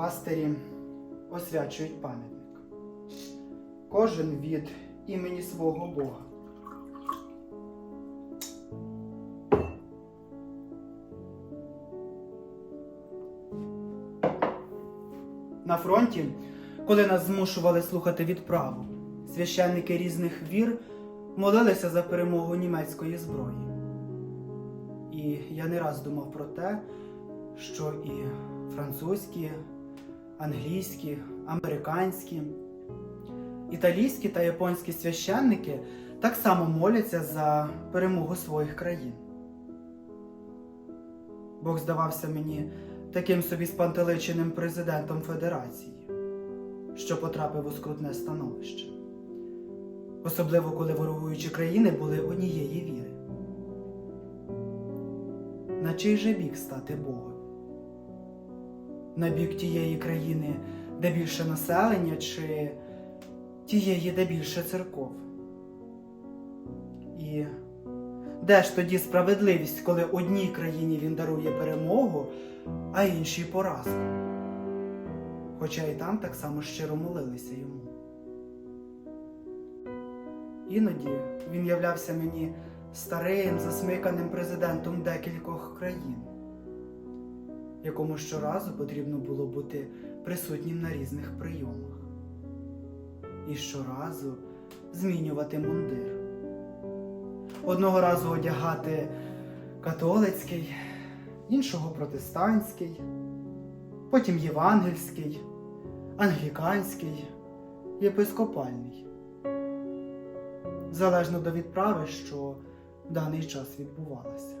пастирі освячують пам'ятник. Кожен від імені свого Бога. На фронті, коли нас змушували слухати відправу, священники різних вір молилися за перемогу німецької зброї. І я не раз думав про те, що і французькі, англійські, американські, італійські та японські священники так само моляться за перемогу своїх країн. Бог здавався мені таким собі спантеличеним президентом Федерації, що потрапив у скрутне становище. Особливо коли ворогуючі країни були однієї віри. На чий же бік стати Богом? На бік тієї країни, де більше населення, чи тієї, де більше церков? І де ж тоді справедливість, коли одній країні він дарує перемогу, а іншій поразку? Хоча і там так само щиро молилися йому. Іноді він являвся мені старим, засмиканим президентом декількох країн, якому щоразу потрібно було бути присутнім на різних прийомах і щоразу змінювати мундир. Одного разу одягати католицький, іншого протестантський, потім євангельський, англіканський, єпископальний залежно до відправи, що в даний час відбувалася.